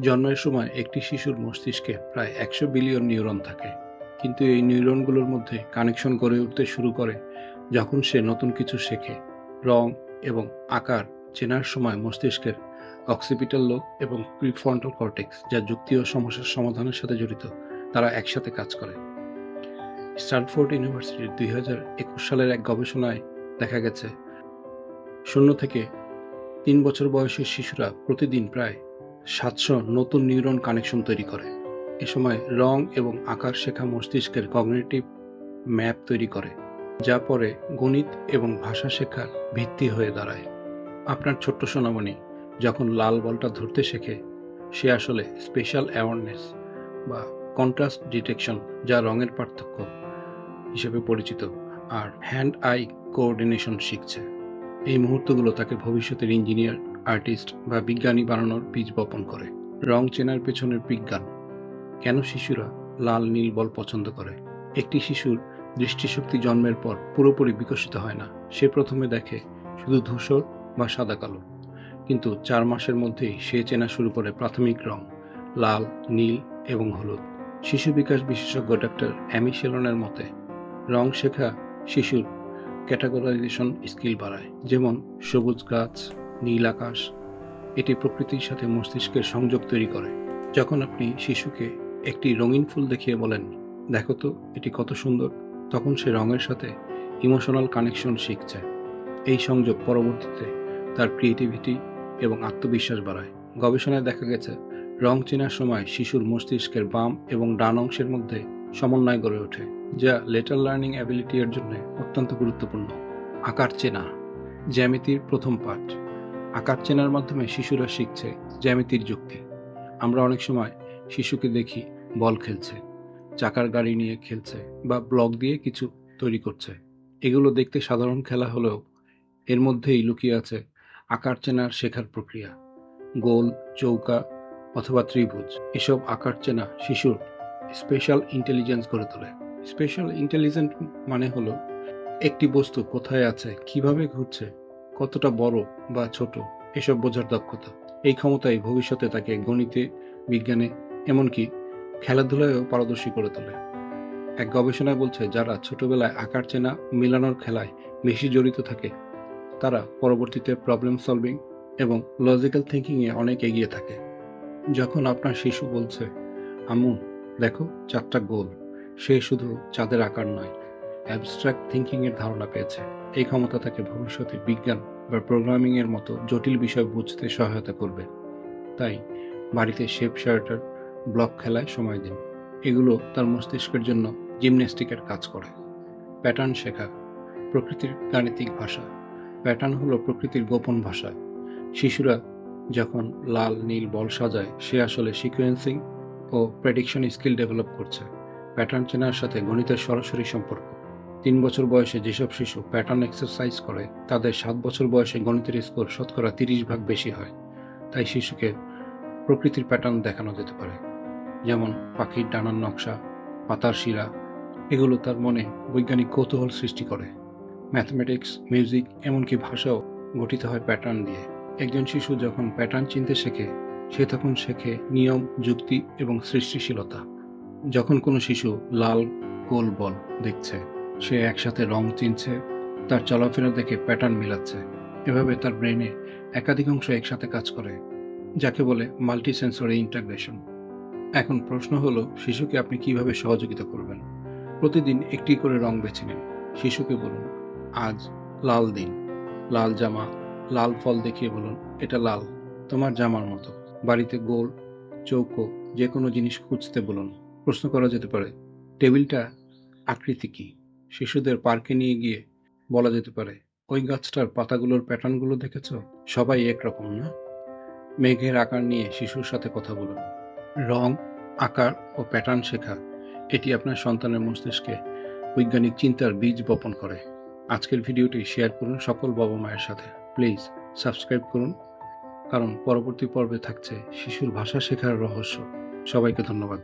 জন্মের সময় একটি শিশুর মস্তিষ্কে প্রায় একশো বিলিয়ন নিউরন থাকে। কিন্তু এই নিউরনগুলোর মধ্যে কানেকশন গড়ে উঠতে শুরু করে যখন সে নতুন কিছু শেখে। রং এবং আকার চেনার সময় মস্তিষ্কের অক্সিপিটাল লোক এবং প্রিফ্রন্টাল কর্টেক্স যা যুক্তি ও সমস্যার সমাধানের সাথে জড়িত, তারা একসাথে কাজ করে। স্ট্যানফোর্ড ইউনিভার্সিটির দুই হাজার একুশ সালের এক গবেষণায় দেখা গেছে, শূন্য থেকে তিন বছর বয়সী শিশুরা প্রতিদিন প্রায় সাতশো নতুন নিউরন কানেকশন তৈরি করে। এ সময় রং এবং আকার শেখা মস্তিষ্কের কগনিটিভ ম্যাপ তৈরি করে, যা পরে গণিত এবং ভাষা শেখার ভিত্তি হয়ে দাঁড়ায়। আপনার ছোট্ট সোনামণি যখন লাল বলটা ধরতে শেখে, সে আসলে স্পেশাল অ্যাওয়ারনেস বা কন্ট্রাস্ট ডিটেকশন যা রঙের পার্থক্য হিসেবে পরিচিত আর হ্যান্ড আই কোঅর্ডিনেশন শিখছে। এই মুহূর্তগুলো তাকে ভবিষ্যতের ইঞ্জিনিয়ার আর্টিস্ট বা বিজ্ঞানী বানানোর বীজ বপন করে। রং চেনার পেছনের বিজ্ঞান। কেন শিশুরা লাল, নীল বল পছন্দ করে? একটি শিশুর দৃষ্টিশক্তি জন্মের পর পুরোপুরি বিকশিত হয় না। সে প্রথমে দেখে শুধু ধূসর বা সাদা কালো। কিন্তু চার মাসের মধ্যেই সে চেনা শুরু করে প্রাথমিক রং, লাল, নীল এবং হলুদ। শিশু বিকাশ বিশেষজ্ঞ ডক্টর অ্যামি শেলনের মতে, রং শেখা শিশুর ক্যাটাগরাইজেশন স্কিল বাড়ায়। যেমন সবুজ গাছ নীল আকাশ। এটি প্রকৃতির সাথে মস্তিষ্কের সংযোগ তৈরি করে। যখন আপনি শিশুকে একটি রঙিন ফুল দেখিয়ে বলেন, দেখো তো, এটি কত সুন্দর, তখন সে রঙের সাথে ইমোশনাল কানেকশন শিখছে। এই সংযোগ পরবর্তীতে তার ক্রিয়েটিভিটি এবং আত্মবিশ্বাস বাড়ায়। গবেষণায় দেখা গেছে, রং চেনার সময় শিশুর মস্তিষ্কের বাম এবং ডান অংশের মধ্যে সমন্বয় গড়ে ওঠে, যা লেটার লার্নিং অ্যাবিলিটি এর জন্য অত্যন্ত গুরুত্বপূর্ণ। আকার চেনা, জ্যামিতির প্রথম পাঠ। আকার চেনার মাধ্যমে শিশুরা শিখছে জ্যামিতির যুক্তি। আমরা অনেক সময় শিশুকে দেখি বল খেলছে, চাকার গাড়ি নিয়ে খেলছে বা ব্লক দিয়ে কিছু তৈরি করছে। এগুলো দেখতে সাধারণ খেলা হলেও এর মধ্যেই লুকিয়ে আছে আকার চেনার শেখার প্রক্রিয়া। গোল, চৌকা অথবা ত্রিভুজ, এসব আকার চেনা শিশুর স্পেশাল ইন্টেলিজেন্স গড়ে তোলে। স্পেশাল ইন্টেলিজেন্ট মানে হলো একটি বস্তু কোথায় আছে, কীভাবে ঘুরছে কতটা বড় বা ছোট, এসব বোঝার দক্ষতা। এই ক্ষমতাই ভবিষ্যতে তাকে গণিতে, বিজ্ঞানে, এমনকি খেলাধুলায়ও পারদর্শী করে তোলে। এক গবেষণায় বলছে, যারা ছোটবেলায় আকার চেনা মিলানোর খেলায় বেশি জড়িত থাকে, তারা পরবর্তীতে প্রবলেম সলভিং এবং লজিক্যাল থিঙ্কিংয়ে অনেক এগিয়ে থাকে। যখন আপনার শিশু বলছে, আম্মু, দেখো, চারটা গোল, সে শুধু চাঁদের আকার নয় অ্যাবস্ট্রাক্ট থিঙ্কিংয়ের ধারণা পেয়েছে। এই ক্ষমতা তাকে ভবিষ্যতে বিজ্ঞান বা প্রোগ্রামিংয়ের মতো জটিল বিষয় বুঝতে সহায়তা করবে। তাই বাড়িতে শেপ শার্টার, ব্লক খেলায় সময় দিন। এগুলো তার মস্তিষ্কের জন্য জিমন্যাস্টিকের কাজ করে। প্যাটার্ন শেখা, প্রকৃতির গাণিতিক ভাষা। প্যাটার্ন হলো প্রকৃতির গোপন ভাষা। শিশুরা যখন লাল, নীল বল সাজায়, সে আসলে সিকোয়েন্সিং ও প্রেডিকশন স্কিল ডেভেলপ করছে। প্যাটার্ন চেনার সাথে গণিতের সরাসরি সম্পর্ক। তিন বছর বয়সে যেসব শিশু প্যাটার্ন এক্সারসাইজ করে, তাদের সাত বছর বয়সে গণিতের স্কোর শতকরা তিরিশ ভাগ বেশি হয়। তাই শিশুকে প্রকৃতির প্যাটার্ন দেখানো যেতে পারে। যেমন পাখির ডানার নকশা, পাতার শিরা, এগুলো তার মনে বৈজ্ঞানিক কৌতূহল সৃষ্টি করে। ম্যাথমেটিক্স মিউজিক এমনকি ভাষাও গঠিত হয় প্যাটার্ন দিয়ে। একজন শিশু যখন প্যাটার্ন চিনতে শেখে, সে তখন শেখে নিয়ম, যুক্তি এবং সৃষ্টিশীলতা। যখন কোনো শিশু লাল, গোল বল দেখছে সে একসাথে রং চিনছে, তার চলাফেরা দেখে প্যাটার্ন মিলাচ্ছে। এভাবে তার ব্রেনে একাধিক অংশ একসাথে কাজ করে, যাকে বলে মাল্টি সেন্সরি ইন্টাগ্রেশন এখন প্রশ্ন হলো, শিশুকে আপনি কীভাবে সহযোগিতা করবেন? প্রতিদিন একটি করে রং বেছে নিন। শিশুকে বলুন, আজ লাল দিন। লাল জামা, লাল ফল দেখিয়ে বলুন, এটা লাল। তোমার জামার মতো। বাড়িতে গোল, চৌকো যে কোনো জিনিস খুঁজতে বলুন। প্রশ্ন করা যেতে পারে, টেবিলটা আকৃতি কি? শিশুদের পার্কে নিয়ে গিয়ে বলা যেতে পারে, ওই গাছটার পাতাগুলোর প্যাটার্নগুলো দেখেছ? সবাই একরকম, না? মেঘের আকার নিয়ে শিশুর সাথে কথা বলুন। রং, আকার ও প্যাটার্ন শেখা, এটি আপনার সন্তানের মস্তিষ্কে বৈজ্ঞানিক চিন্তার বীজ বপন করে। আজকের ভিডিওটি শেয়ার করুন সকল বাবা মায়ের সাথে। প্লিজ, সাবস্ক্রাইব করুন, কারণ পরবর্তী পর্বে থাকছে শিশুর ভাষা শেখার রহস্য। সবাইকে ধন্যবাদ।